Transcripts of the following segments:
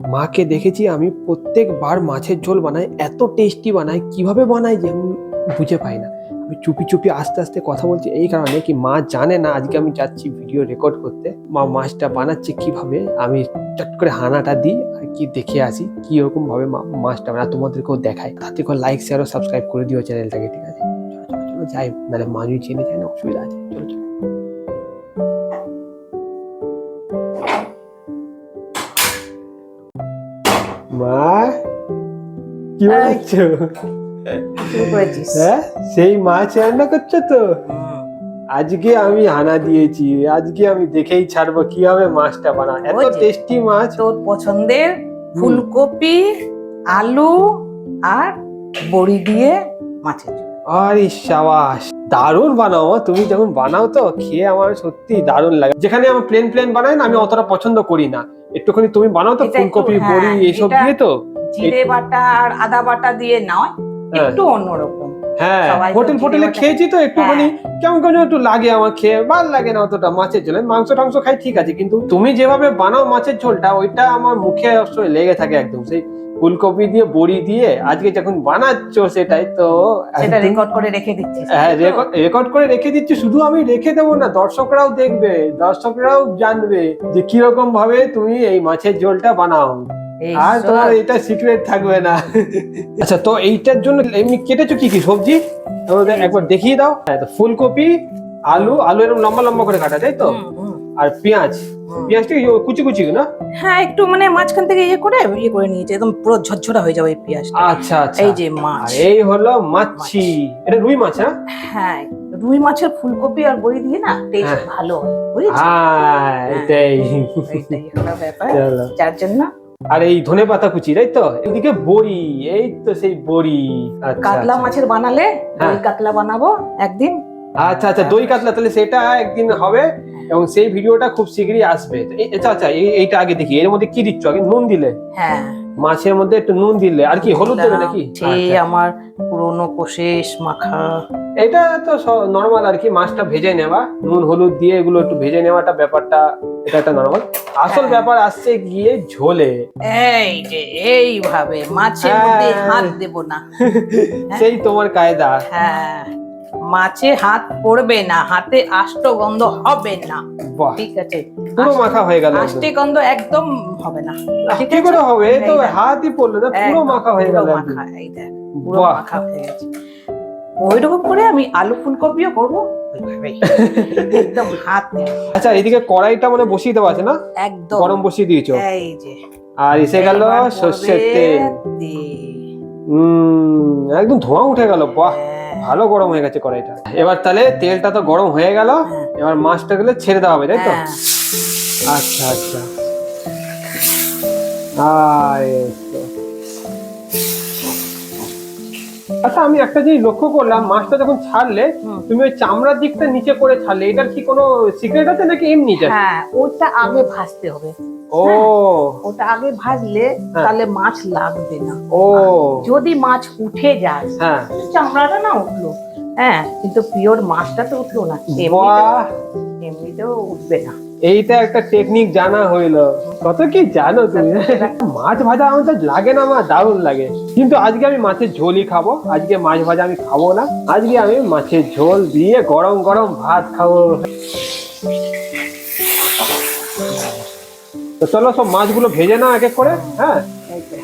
মাকে দেখেছি আমি প্রত্যেকবার মাছের ঝোল বানাই, এত টেস্টি বানাই, কীভাবে বানাই যে আমি বুঝে পাই না। আমি চুপি চুপি আস্তে আস্তে কথা বলছি, এই কারণে কি মা জানে না আজকে আমি যাচ্ছি ভিডিও রেকর্ড করতে? মা মাছটা বানাচ্ছে কীভাবে? আমি চট করে হানাটা দিই আর কি দেখে আসি কি রকম ভাবে মাছটা বানায় তোমাদেরকেও দেখাই। তাতে করে লাইক শেয়ার ও সাবস্ক্রাইব করে দিও চ্যানেলটাকে ঠিক আছে? চলো চলো চলো, যাই নাহলে মা যদি চেনে যায় না, অসুবিধা আছে, চলো চলো। মা কি বলছো? হ্যাঁ? সেই মাছ রান্না করছ তো? আজকে আমি হানা দিয়েছি আজকে আমি দেখেই ছাড়বো কীভাবে মাছটা বানা এত টেস্টি মাছ। তোর পছন্দের ফুলকপি আলু আর বড়ি দিয়ে মাছের আরে সাবাস। দারুণ বানাও তুমি যখন বানাও তো খেয়ে আমার সত্যি দারুণ লাগে। যেখানে আমি প্লেন প্লেন বানাই না আমি অতটা পছন্দ করি না। একটুখানি তুমি বানাও তো ফুলকপি হ্যাঁ, বড়ি এইসব দিয়ে তো জিরে বাটা আর আদা বাটা দিয়ে নয় হ্যাঁ। একটু অন্যরকম হ্যাঁ হোটেল ফোটেলে খেয়েছি তো একটুখানি হ্যাঁ। কেমন কেমন একটু লাগে আমার খেয়ে ভালো লাগে না অতটা মাছের ঝোলে। মাংস টাংস খাই ঠিক আছে কিন্তু তুমি যেভাবে বানাও মাছের ঝোলটা ওইটা আমার মুখে সবসময় লেগে থাকে একদম। সেই ফুলকপি দিয়ে বড়ি দিয়ে আজকে যখন বানাচ্ছ সেটাই তো সেটা রেকর্ড করে রেখে দিচ্ছিস হ্যাঁ রেকর্ড রেকর্ড করে রেখে দিচ্ছি শুধু আমি রেখে দেবো না দর্শকরাও দেখবে দর্শকরাও জানবে যে কীরকম ভাবে তুমি এই মাছের ঝোলটা বানাও। আর তোমার এটা সিক্রেট থাকবে না। আচ্ছা তো এইটার জন্য এমনি কেটেছো কি কি সবজি? একবার দেখিয়ে দাও। হ্যাঁ ফুলকপি আলু আলু এরকম লম্বা লম্বা করে কাটা তাই তো? আর পেঁয়াজ। পেঁয়াজটা কুচি কুচি না? হ্যাঁ একটু মানে মাঝখান থেকে ইয়ে করে ইয়ে করে নিয়েছে একদম পুরো ঝরঝরা হয়ে যাবে এই পেঁয়াজটা। আচ্ছা আচ্ছা। এই যে আর মাছ এই হলো মাছি। এটা রুই মাছ হ্যাঁ? হ্যাঁ রুই মাছের ফুলকপি আর বড়ি দিয়ে না টেস্ট হ্যাঁ। ভালো হয় বুঝেছিস হ্যাঁ এটাই। এইটাই হলো ব্যাপার। যার জন্য আর এই ধনে পাতা কুচি তাই তো? এদিকে বড়ি এই তো সেই বড়ি। আচ্ছা, কাতলা আচ্ছা। মাছের বানালে হ্যাঁ। দই কাতলা বানাবো একদিন। আচ্ছা আচ্ছা দই কাতলা তাহলে সেটা একদিন হবে এবং সেই ভিডিওটা খুব শীঘ্রই আসবে। আচ্ছা আচ্ছা এই- এইটা আগে দেখি এর মধ্যে কি দিচ্ছ? আগে নুন দিলে। হ্যাঁ। মাছের মধ্যে একটু নুন দিলে। আর কি হলুদ দেবে নাকি? সেই আচ্ছা। আমার পুরনো কোশেষ মাখা। এটা তো নর্মাল আর কি মাছটা ভেজে নেওয়া। নুন হলুদ দিয়ে এগুলো একটু ভেজে নেওয়াটা ব্যাপারটা এটা একটা নর্মাল আসল হ্যাঁ। ব্যাপার আসছে গিয়ে ঝোলে। এই যে এইভাবে মাছের হ্যাঁ। মধ্যে হাত দেব না। সেই তোমার কায়দা। হ্যাঁ। মাছে হাত পড়বে না হাতে আষ্ট গন্ধ হবে না। ঠিক আছে? পুরো মাখা হয়ে গেল। আষ্টে গন্ধ একদম হবে না। কি করে হবে? তো হাতই পড়ল না পুরো মাখা হয়ে গেল মাখা, এই দেখ, পুরো। মাখা হয়ে গেছে। ওই রকম করে আমি আলু ফুলকপিও করব একদম হাত আচ্ছা এদিকে কড়াইটা মানে বসিয়ে দেওয়া আছে না? একদম। গরম বসিয়ে দিয়েছ। এই যে। আর এসে গেল সর্ষের তেল। তেল। একদম ধোঁয়া উঠে গেল বাহ। হ্যাঁ, ভালো গরম হয়ে গেছে কড়াইটা এবার তাহলে তেলটা তো গরম হয়ে গেল হ্যাঁ। এবার মাছটা গুলো ছেড়ে দেওয়া হবে তাই তো হ্যাঁ। আচ্ছা আচ্ছা আর আচ্ছা আমি একটা জিনিস লক্ষ্য করলাম মাছটা যখন ছাড়লে তুমি ওই চামড়ার দিকটা নিচে করে ছাড়লে এটার কি কোনো সিক্রেট আছে নাকি এমনি? হ্যাঁ ওটা আগে ভাজতে হবে। ও। ওটা আগে ভাজলে হ্যাঁ। তাহলে মাছ লাগবে না। ও। যদি মাছ উঠে যায় হ্যাঁ। চামড়াটা না উঠল। হ্যাঁ কিন্তু পিওর মাছটা তো উঠল না। এমনিতেও- উঠবে না। এইটা একটা টেকনিক জানা হইল। কত কি জানো তুমি? মাছ ভাজা আমার তো লাগে না আমার দারুণ লাগে। কিন্তু আজকে আমি মাছের ঝোলই খাব। আজকে মাছ ভাজা আমি খাব না। আজকে আমি মাছের ঝোল দিয়ে গরম গরম ভাত খাব। তো চলো সব মাছগুলো ভেজে না এক এক করে হ্যাঁ?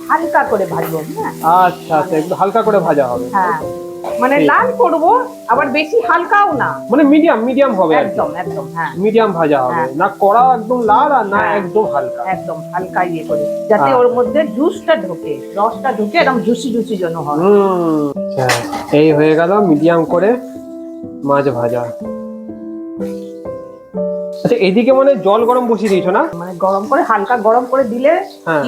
হালকা করে ভাজবো হ্যাঁ। আচ্ছা আচ্ছা একটু হালকা করে ভাজা হবে। হ্যাঁ। মানে লাল করব আবার বেশি হালকাও না। মানে মিডিয়াম মিডিয়াম হবে একদম একদম। হ্যাঁ। মিডিয়াম ভাজা হবে। হ্যাঁ। না কড়া একদম লাল আর না হ্যাঁ। একদম হালকা। একদম হালকা ইয়ে করে যাতে আচ্ছা। ওর মধ্যে জুসটা ঢোকে রসটা ঢোকে একদম জুসি জুসি যেন হয়। আচ্ছা, এই হয়ে গেল মিডিয়াম করে মাছ ভাজা। আচ্ছা এদিকে মানে জল গরম বসিয়ে দিয়েছ না? মানে গরম করে হালকা গরম করে দিলে হ্যাঁ।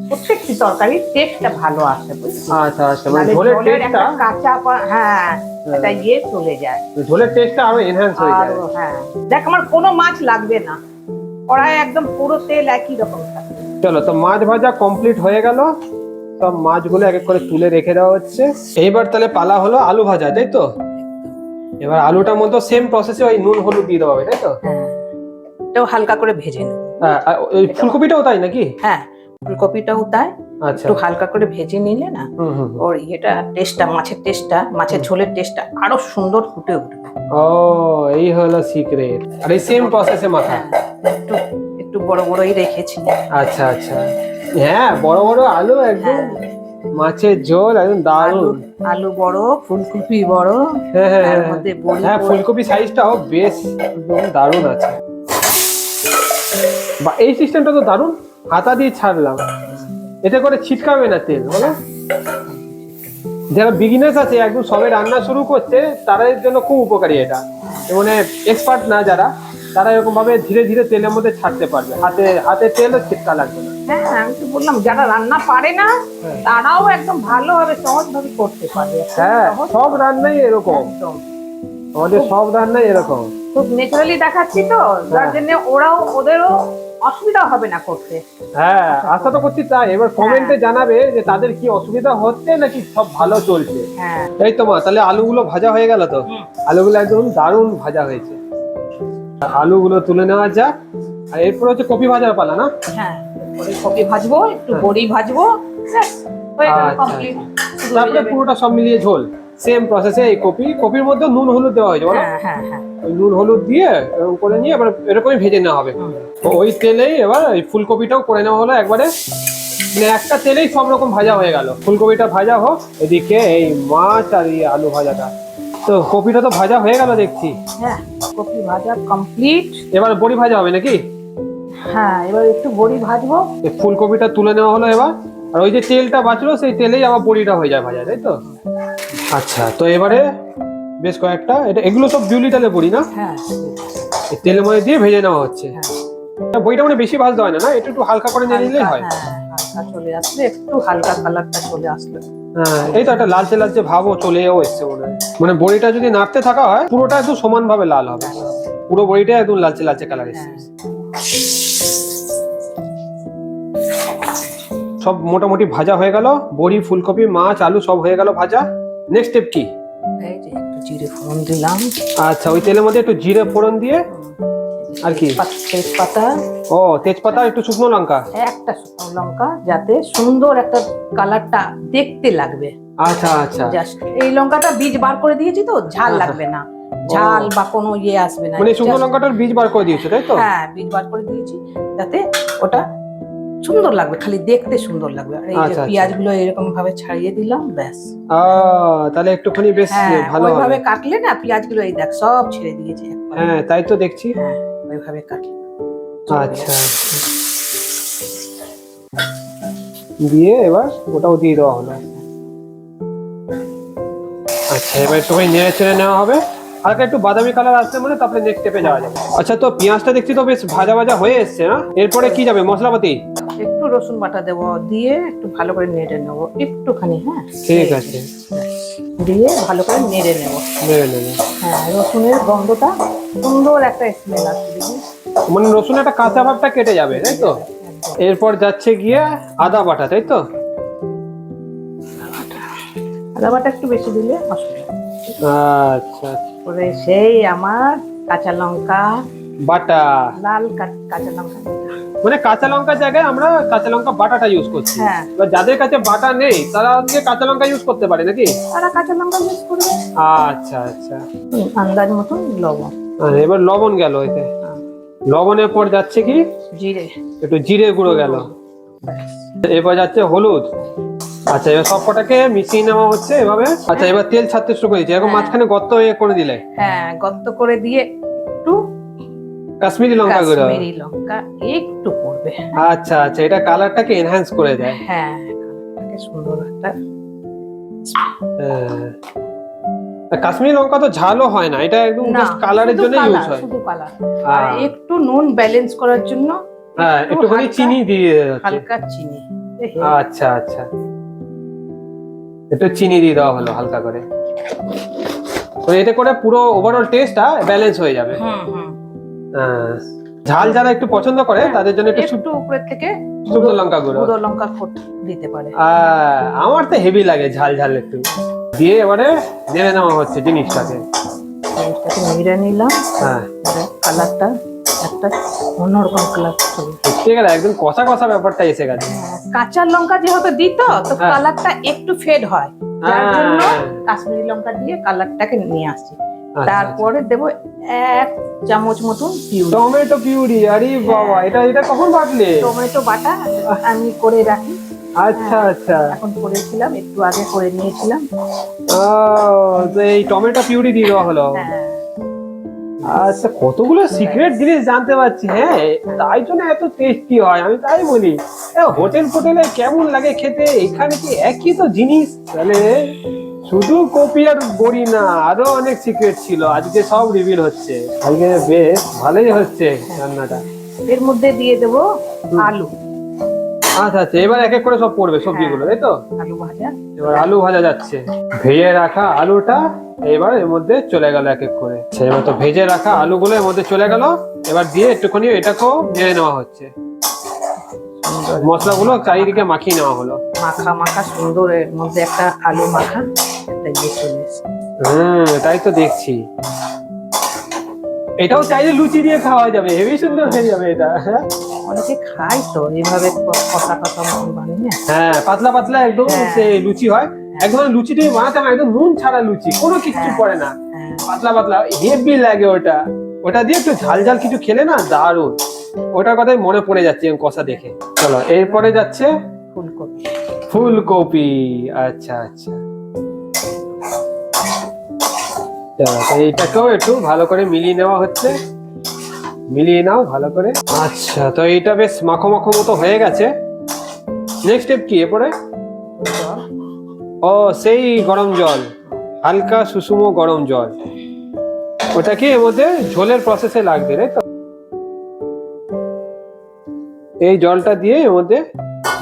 প্রত্যেকটি তরকারির টেস্টটা ভালো আসে আচ্ছা আচ্ছা মানে ঝোলের ঝোলের টেস্টটা কাঁচা হ্যাঁ এটা ইয়ে চলে যায়। ঝোলের টেস্টটা আরও এনহ্যান্স হয়ে যায়। হ্যাঁ। দেখ আমার কোনো মাছ লাগবে না। কড়াই একদম পুরো তেল একই রকম চলো তো মাছ ভাজা কমপ্লিট হয়ে গেল। সব মাছগুলো এক এক করে তুলে রেখে দেওয়া হচ্ছে। এইবার তাহলে পালা হলো আলু ভাজা তাই তো? এবার আলুটার মধ্যে সেম প্রসেসে ওই নুন হলুদ দিয়ে দেওয়া হবে তাই তো? হ্যাঁ। এটাও হালকা করে ভেজে নেব হ্যাঁ, ওই ফুলকপিটাও তাই নাকি? হ্যাঁ। ফুলকপিটাও তাই আচ্ছা। একটু হালকা করে ভেজে নিলে না। ওর ইয়েটা টেস্টটা মাছের টেস্টটা মাছের ঝোলের টেস্টটা আরও সুন্দর ফুটে উঠবে। ও এই হলো সিক্রেট আর এই সেম প্রসেসে মাখা? হ্যাঁ একটু একটু বড় বড়ই রেখেছি। আচ্ছা আচ্ছা। হ্যাঁ বড় বড় আলু একদম হ্যাঁ। মাছের ঝোল একদম দারুণ। আলু বড় ফুলকপি বড় হ্যাঁ হ্যাঁ হ্যাঁ। মধ্যে বড়ি হ্যাঁ। ফুলকপি সাইজটাও বেশ দারুণ আছে। বা এই সিস্টেমটা তো দারুণ। হাতা দিয়ে ছাড়লাম। এতে করে ছিটকাবে না তেল বলো? যারা বিগিনার্স আছে একদম সবে রান্না শুরু করছে তাদের জন্য খুব উপকারী এটা। মানে এক্সপার্ট না যারা তারা এরকম ভাবে ধীরে ধীরে তেলের মধ্যে ছাড়তে পারবে। হাতে হাতে তেলও ছিটকা লাগবে না। হ্যাঁ আমি তো বললাম যারা রান্না পারে না হ্যাঁ। তারাও একদম ভালোভাবে সহজভাবে করতে পারবে হ্যাঁ সব রান্নাই এরকম। আমাদের সব রান্নাই এরকম। খুব ন্যাচারালি দেখাচ্ছি তো যার হ্যাঁ। জন্য ওরাও ওদেরও অসুবিধা হবে না করতে। হ্যাঁ আশা তো করছি তাই। এবার কমেন্টে জানাবে যে তাদের কি অসুবিধা হচ্ছে নাকি সব ভালো চলছে? হ্যাঁ। এই তো মা তাহলে আলুগুলো ভাজা হয়ে গেল তো। আলুগুলো একদম দারুণ ভাজা হয়েছে। আলুগুলো তুলে নেওয়া যাক। আর এরপর হচ্ছে কপি ভাজার পালা না? হ্যাঁ কপি ভাজবো একটু হ্যাঁ। বড়ি ভাজবো হয়ে গেল আচ্ছা, কমপ্লিট তারপরে পুরোটা সব মিলিয়ে ঝোল। সেম প্রসেসে এই কপি কপির মধ্যে নুন হলুদ দেওয়া হয়েছে বলো? হ্যাঁ হ্যাঁ হ্যাঁ। নুন হলুদ দিয়ে এরকম করে নিয়ে এবার এরকমই ভেজে নেওয়া হবে। ওই তেলেই এবার এই ফুলকপিটাও করে নেওয়া হলো একবারে। মানে একটা তেলেই সব রকম ভাজা হয়ে গেল। ফুলকপিটা ভাজা হোক এদিকে এই মাছ আর এই আলু ভাজাটা। তো কপিটা তো ভাজা হয়ে গেল দেখছি। হ্যাঁ কপি ভাজা কমপ্লিট এবার বড়ি ভাজা হবে নাকি? হ্যাঁ এবার একটু বড়ি ভাজবো। এই ফুলকপিটা তুলে নেওয়া হলো এবার। আর ওই যে তেলটা বাঁচলো সেই তেলেই আবার বড়িটা হয়ে যায় ভাজা তাই তো? আচ্ছা তো এবারে বেশ কয়েকটা এটা এগুলো সব বিউলি তেলে বড়ি না? হ্যাঁ। তেলের মধ্যে দিয়ে ভেজে নেওয়া হচ্ছে। হ্যাঁ। বইটা মানে বেশি ভাজতে হয় না না? একটু একটু হালকা করে নিয়ে নিলেই হয়। হ্যাঁ, চলে আসলে একটু হালকা কালারটা চলে আসলো। হ্যাঁ এই তো একটা লালচে লালচে ভাবও চলেও এসছে মনে হয়। মানে বড়িটা যদি নাড়তে থাকা হয় পুরোটা একদম সমান ভাবে লাল হবে। পুরো বড়িটা একদম লালচে লালচে কালার এসছে। হ্যাঁ। সব মোটামুটি ভাজা হয়ে গেল। বড়ি ফুলকপি মাছ আলু সব হয়ে গেল ভাজা। নেক্সট স্টেপ কি? একটু জিরে ফোড়ন দিলাম। আচ্ছা ওই তেলের মধ্যে একটু জিরে ফোড়ন দিয়ে আর কি? পাত- তেজপাতা। ও তেজপাতা একটু শুকনো লঙ্কা? একটা শুকনো লঙ্কা যাতে সুন্দর একটা কালারটা দেখতে লাগবে। আচ্ছা আচ্ছা। জাস্ট এই লঙ্কাটা বীজ বার করে দিয়েছি তো ঝাল হ্যাঁ, লাগবে না। ঝাল বা কোনো ইয়ে আসবে না। মানে শুকনো লঙ্কাটার বীজ বার করে দিয়েছ তাই তো? হ্যাঁ বীজ বার করে দিয়েছি যাতে ওটা সুন্দর লাগবে খালি দেখতে সুন্দর লাগবে। আর এই আচ্ছা, যে আচ্ছা। পেঁয়াজগুলো এরকম ভাবে ছাড়িয়ে দিলাম ব্যাস। তাহলে একটুখানি বেশ হ্যাঁ ভালো হবে। কাটলে না পেঁয়াজগুলো এই দেখ সব ছেড়ে দিয়েছে হ্যাঁ তাই তো দেখছি। হ্যাঁ ওইভাবে কাটলে। আচ্ছা দিয়ে এবার ওটাও দিয়ে দেওয়া হলো। আচ্ছা এবার একটুখানি নেড়ে চেড়ে নেওয়া হবে। হালকা একটু বাদামি কালার আসলে মানে তারপরে নেক্সট স্টেপে যাওয়া যাবে। আচ্ছা তো পেঁয়াজটা দেখছি তো বেশ ভাজা ভাজা হয়ে এসছে না? এরপরে কি যাবে? মশলাপাতি? একটু রসুন বাটা দেবো দিয়ে একটু ভালো করে নেড়ে নেব একটুখানি হ্যাঁ? ঠিক আছে। দিয়ে ভালো করে নেড়ে নেব। নেড়ে নেবে। হ্যাঁ রসুনের গন্ধটা সুন্দর একটা স্মেল আসবে? মানে রসুন একটা কাঁচা ভাবটা কেটে যাবে তাই তো? এরপর যাচ্ছে গিয়ে আদা বাটা তাই তো? আদা বাটা একটু বেশি দিলে অসুবিধা আচ্ছা। করে সেই আমার কাঁচা লঙ্কা বাটা। লাল কাঁচা লঙ্কা। মানে কাঁচা লঙ্কার জায়গায় আমরা কাঁচা লঙ্কা বাটাটা ইউজ করছি। হ্যাঁ। এবার যাদের কাছে বাটা নেই তারা হচ্ছে কাঁচা লঙ্কা ইউজ করতে পারে নাকি? তারা কাঁচা লঙ্কা ইউজ করবে। আচ্ছা আচ্ছা। হুম, আন্দাজ মতন লবণ। আর এবার লবণ গেল এতে। হ্যাঁ, লবণের পর যাচ্ছে কি? জিরে। একটু জিরে গুঁড়ো গেল। ব্যাস। এবার যাচ্ছে হলুদ। আচ্ছা এবার সব কটাকে মিশিয়ে নেওয়া হচ্ছে এভাবে। আচ্ছা এবার তেল ছাড়তে শুরু করে দিচ্ছে এরকম হ্যাঁ। মাঝখানে গর্ত ইয়ে করে দিলে। হ্যাঁ গর্ত করে দিয়ে একটু কাশ্মীরি লঙ্কা গুঁড়ো? কাশ্মীরি লঙ্কা একটু পড়বে। আচ্ছা আচ্ছা এটা কালারটাকে এনহ্যান্স করে দেয়। হ্যাঁ কালারটাকে সুন্দর একটা। কাশ্মীরি লঙ্কা তো ঝালও হয় না এটা একদম না কালারের জন্য ইউজ হয়। শুধু কালার আর। একটু নুন ব্যালেন্স করার জন্য হ্যাঁ একটু একটুখানি চিনি দিয়ে হালকা চিনি। আচ্ছা আচ্ছা। একটু চিনি দিয়ে দেওয়া হলো হালকা করে। তো এতে করে পুরো ওভারঅল টেস্টটা ব্যালেন্স হয়ে যাবে। হুম হুম। ঝাল যারা একটু পছন্দ করে তাদের জন্য একটু উপরের থেকে শুকনো লঙ্কা গুঁড়ো। গুঁড়ো লঙ্কা ফোট দিতে পারে। আমার তো হেভি লাগে ঝাল ঝাল একটু। দিয়ে এবারে নেড়ে নেওয়া হচ্ছে জিনিসটাকে। জিনিসটাকে নিড়ে নিলাম। হ্যাঁ। কালারটা একটা অন্যরকম কালার চলে গেলে একদম কষা কষা ব্যাপারটা এসে গেছে কাঁচা লঙ্কা যেহেতু দিত তো হ্যাঁ। কালারটা একটু ফেড হয়। যার হ্যাঁ। জন্য কাশ্মীরি লঙ্কা দিয়ে কালারটাকে নিয়ে আসছি। তারপরে দেব এক চামচ মতন পিউরি। টমেটো পিউরি আরে বাবা এটা এটা কখন বাটলে? টমেটো বাটা আমি করে রাখি। আচ্ছা আচ্ছা। এখন করেছিলাম একটু আগে করে নিয়েছিলাম। ও তো এই টমেটো পিউরি দিয়ে দেওয়া হলো। হ্যাঁ। আচ্ছা কতগুলো সিক্রেট জিনিস জানতে পারছি হ্যাঁ তাই জন্য এত টেস্টি হয় আমি তাই বলি। হোটেল ফোটেলে কেমন লাগে খেতে? এখানে কি একই তো জিনিস? তাহলে শুধু কপি আর বড়ি না আরও অনেক সিক্রেট ছিল। আজকে সব রিভিল হচ্ছে। আজকে বেশ ভালোই হচ্ছে রান্নাটা। এর মধ্যে দিয়ে দেব আলু। আচ্ছা আচ্ছা এবার এক এক করে সব পড়বে সবজিগুলো তাই তো? আলু ভাজা। এবার আলু ভাজা যাচ্ছে। ভেজে রাখা আলুটা এবার এর মধ্যে চলে গেল এক এক করে। আচ্ছা, এবার তো ভেজে রাখা আলুগুলো এর মধ্যে চলে গেল। এবার দিয়ে একটুখানি এটাকেও নেড়ে নেওয়া হচ্ছে। মশলাগুলো চারিদিকে মাখিয়ে নেওয়া হলো। মাখা মাখা সুন্দর এর মধ্যে একটা আলু মাখা। একটা ইয়ে চলে হুম তাই তো দেখছি। এটাও চাইলে লুচি দিয়ে খাওয়া যাবে হেভি সুন্দর হয়ে যাবে এটা। অনেকে খায় তো এইভাবে ক- কষা কষা বানিয়ে হ্যাঁ পাতলা পাতলা একদম হ্যাঁ। সে লুচি হয়। একদম লুচি দিয়ে বানাতে একদম নুন ছাড়া লুচি কোনো কিছু হ্যাঁ। পড়ে না। হ্যাঁ। পাতলা পাতলা হেভি লাগে ওটা। ওটা দিয়ে একটু ঝাল ঝাল কিছু খেলে না দারুণ। ওটার কথাই মনে পড়ে যাচ্ছে কষা দেখে। চলো এরপরে যাচ্ছে ফুলকপি। ফুলকপি। আচ্ছা আচ্ছা। এইটাকেও একটু ভালো করে মিলিয়ে নেওয়া হচ্ছে। মিলিয়ে নাও, ভালো করে। আচ্ছা তো এইটা বেশ মাখো মাখো মতো হয়ে গেছে। নেক্সট স্টেপ কি এরপরে? ও, সেই গরম জল, হালকা সুষুম গরম জল। ওটা কি এর মধ্যে ঝোলের প্রসেসে লাগবে রে তো? এই জলটা দিয়ে এর মধ্যে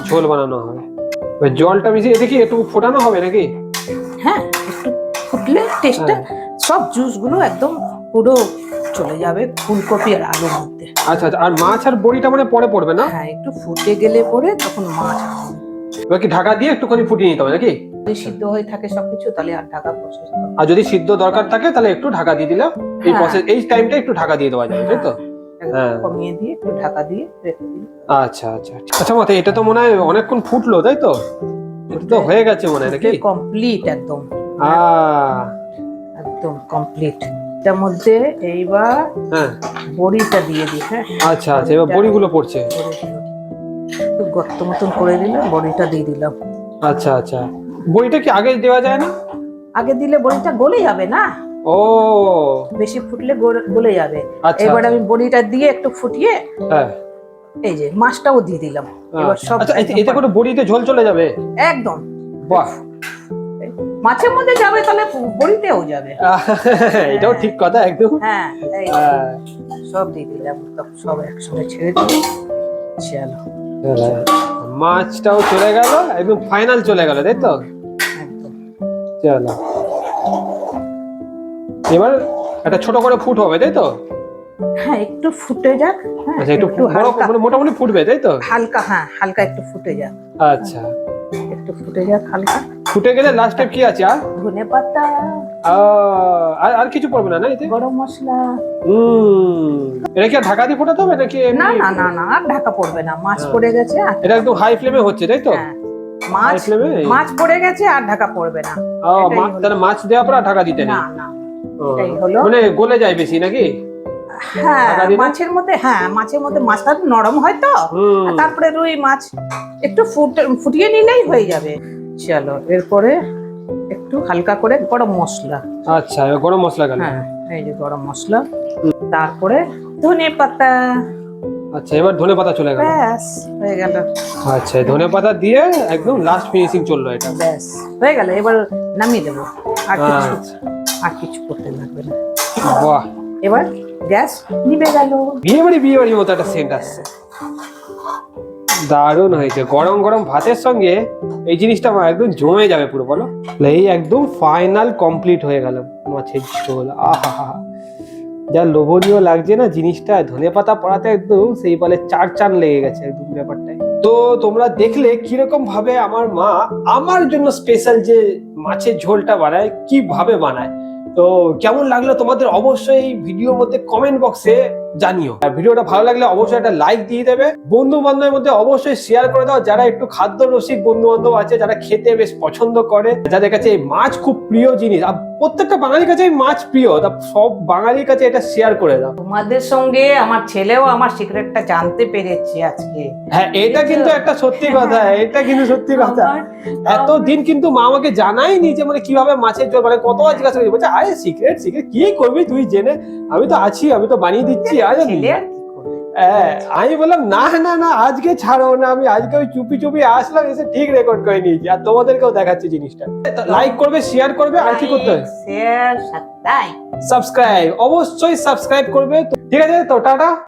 ঝোল বানানো হবে। জলটা মিশিয়ে দেখি একটু ফোটানো হবে নাকি? হ্যাঁ। ফুটলে টেস্টটা সব জুসগুলো একদম পুরো চলে যাবে ফুলকপি আর আলুর মধ্যে। আচ্ছা আচ্ছা আর মাছ আর বড়িটা মানে পরে পড়বে না? হ্যাঁ একটু ফুটে গেলে পরে তখন মাছ। এবার কি ঢাকা দিয়ে একটুখানি ফুটিয়ে নিতে হবে নাকি? যদি সিদ্ধ হয়ে থাকে সবকিছু তাহলে আর ঢাকা প্রসেস আর যদি সিদ্ধ দরকার থাকে তাহলে একটু ঢাকা দিয়ে দিলাম। এই হ্যাঁ। প্রসেস এই টাইমটা একটু ঢাকা দিয়ে দেওয়া যাবে তাই তো? হ্যাঁ। কমিয়ে দিয়ে একটু ঢাকা দিয়ে রেখে দিই আচ্ছা আচ্ছা। আচ্ছা মাথা এটা তো মনে হয় অনেকক্ষণ ফুটলো তাই তো? এটা তো হয়ে গেছে মনে হয় নাকি? কমপ্লিট একদম। একদম কমপ্লিট এটার মধ্যে এইবার হ্যাঁ। বড়িটা দিয়ে দিই হ্যাঁ? আচ্ছা আচ্ছা এবার বড়িগুলো পড়ছে। গর্ত মতন করে দিলাম বড়িটা দিয়ে দিলাম। আচ্ছা আচ্ছা। বড়িটা কি আগে দেওয়া যায় না আগে দিলে বড়িটা গলে যাবে না? ও। বেশি ফুটলে গলে- যাবে। আচ্ছা এবার আমি বড়িটা দিয়ে একটু ফুটিয়ে হ্যাঁ। এই যে মাছটাও দিয়ে দিলাম। এবার সব আচ্ছা এতে করে বড়িতে ঝোল চলে যাবে? একদম। বাহ। মাছের মধ্যে যাবে তাহলে বড়িতেও যাবে। এটাও ঠিক কথা একদম। হ্যাঁ সব দিয়ে দিলাম সব একসঙ্গে ছেড়ে দিই চলো। মাছটাও চলে গেল একদম ফাইনাল চলে গেল তাই তো? চলো। এবার একটা ছোট করে ফুট হবে তাই তো? হ্যাঁ একটু ফুটে যাক হ্যাঁ আচ্ছা একটু হালকা। মানে মোটামুটি ফুটবে তাই তো? হালকা হ্যাঁ হালকা একটু ফুটে যাক। আচ্ছা। একটু ফুটে যাক হালকা। ফুটে গেলে লাস্ট কি আছে আর? ধনে পাতা আর আর কিছু পড়বে না না এতে? গরম মশলা। হুম। এটা কি ঢাকা দিয়ে ফোটাতে হবে নাকি না না না না আর ঢাকা পড়বে না মাছ হ্যাঁ। পড়ে গেছে এটা একদম হাই ফ্লেমে হচ্ছে তাই তো? হ্যাঁ। মাছ ফ্লেমে মাছ পড়ে গেছে আর ঢাকা পড়বে না। এটাই মাছ তাহলে মাছ দেওয়ার পর ঢাকা দিতে না না এটাই হলো। মানে গলে যায় বেশি নাকি? হ্যাঁ মাছের মধ্যে হ্যাঁ মাছের মধ্যে মাছটা নরম হয় তো। তারপরে রুই মাছ একটু ফুটে ফুটিয়ে নিলেই হয়ে যাবে। চলো এরপরে একটু হালকা করে গরম মশলা। আচ্ছা গরম মশলা গেল হ্যাঁ এই যে গরম মশলা। তারপরে ধনে পাতা। আচ্ছা এবার ধনে পাতা চলে গেল। ব্যাস হয়ে গেল। আচ্ছা ধনে পাতা দিয়ে একদম লাস্ট ফিনিশিং চলল এটা। ব্যাস হয়ে গেল এবার নামিয়ে দেবো। আর কিছু আচ্ছা। আর কিছু করতে লাগবে না। বাহ। এবার গ্যাস নিভে গেল। বিয়ে বাড়ি বিয়ে বাড়ির মতো একটা সেন্ট আসছে। দারুণ হয়েছে। গরম গরম ভাতের সঙ্গে এই জিনিসটা আমার একদম জমে যাবে পুরো, বলো? এই একদম ফাইনাল কমপ্লিট হয়ে গেল। মাছের ঝোল আহা যা লোভনীয় লাগছে না জিনিসটা, ধনে পাতা পড়াতে একদম সেই বলে চার চান লেগে গেছে একদম ব্যাপারটাই। তো তোমরা দেখলে কীরকম ভাবে আমার মা আমার জন্য স্পেশাল যে মাছের ঝোলটা বানায়, কীভাবে বানায়। তো কেমন লাগল তোমাদের? অবশ্যই ভিডিওর মধ্যে কমেন্ট বক্সে জানিও। আর ভিডিওটা ভালো লাগলে অবশ্যই একটা লাইক দিয়ে দেবে। বন্ধু বান্ধবের মধ্যে অবশ্যই শেয়ার করে দাও। যারা একটু খাদ্য রসিক বন্ধু বান্ধব আছে যারা খেতে বেশ পছন্দ করে যাদের কাছে এই মাছ খুব প্রিয় জিনিস আর প্রত্যেকটা বাঙালির কাছে মাছ প্রিয় তা সব বাঙালির কাছে এটা শেয়ার করে দাও। তোমাদের সঙ্গে আমার ছেলেও আমার সিক্রেটটা জানতে পেরেছে আজকে। হ্যাঁ এটা কিন্তু একটা সত্যি কথা এটা কিন্তু সত্যি কথা। এত দিন কিন্তু মা আমাকে জানাইনি যে মানে কীভাবে মাছের ঝোল মানে কত জিজ্ঞাসা করি বলছে আরে সিক্রেট সিক্রেট কি করবি তুই জেনে? আমি তো আছি আমি তো বানিয়ে দিচ্ছি আরে ছেলে আর কি করবে? হ্যাঁ, আমি বললাম না না না আজকে ছাড়ো না আমি আজকে ওই চুপি চুপি আসলাম এসে ঠিক রেকর্ড করে নিয়েছি। আর তোমাদেরকেও দেখাচ্ছি জিনিসটা। লাইক করবে শেয়ার করবে আর কি করতে হবে? শেয়ার সাবস্ক্রাইব অবশ্যই সাবস্ক্রাইব করবে। ঠিক আছে তো টাটা।